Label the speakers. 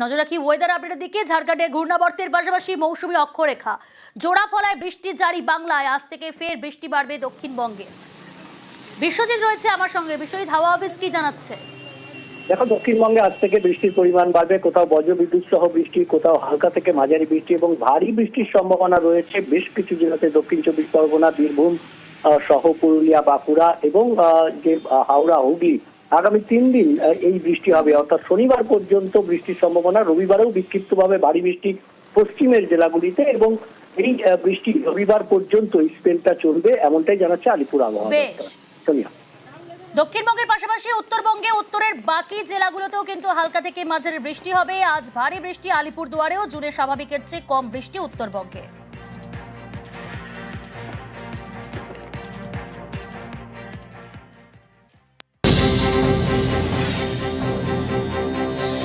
Speaker 1: নজর রাখি ওয়েদার আপডেটের দিকে, ঝাড়খণ্ডে ঘূর্ণাবর্তের পাশাপাশি মৌসুমি অক্ষরেখা। জোড়া ফলায় বৃষ্টি জারি বাংলায়, আজ থেকে ফের বৃষ্টি বাড়বে দক্ষিণবঙ্গে। বিশ্বজিৎ রয়েছে আমার সঙ্গে। বিশ্বজিৎ, হাওয়া অফিস কি জানাচ্ছে?
Speaker 2: দেখো, দক্ষিণবঙ্গে আজ থেকে বৃষ্টির পরিমাণ বাড়বে। কোথাও বজ্রবিদ্যুৎ সহ বৃষ্টি, কোথাও হালকা থেকে মাঝারি বৃষ্টি এবং ভারী বৃষ্টির সম্ভাবনা রয়েছে বেশ কিছু জেলাতে দক্ষিণ চব্বিশ পরগনা, বীরভূম সহ পুরুলিয়া, বাঁকুড়া এবং যে হাওড়া, হুগলি। আগামী তিন দিন এই বৃষ্টি হবে। অর্থাৎ শনিবার পর্যন্ত বৃষ্টির সম্ভাবনা রবিবারেও বিক্ষিপ্তভাবে ভারী বৃষ্টি পশ্চিমের জেলাগুলিতে এবং এই বৃষ্টি রবিবার পর্যন্ত স্পেলটা চলবে এমনটাই জানাচ্ছে আলিপুর আবহাওয়া সোনিয়া।
Speaker 1: দক্ষিণবঙ্গের পাশাপাশি উত্তরবঙ্গে উত্তরের বাকি জেলাগুলোতেও কিন্তু হালকা থেকে মাঝারি বৃষ্টি হবে। আজ ভারী বৃষ্টি আলিপুর দুয়ারেও জুড়ে স্বাভাবিকের চেয়ে কম বৃষ্টি উত্তরবঙ্গে।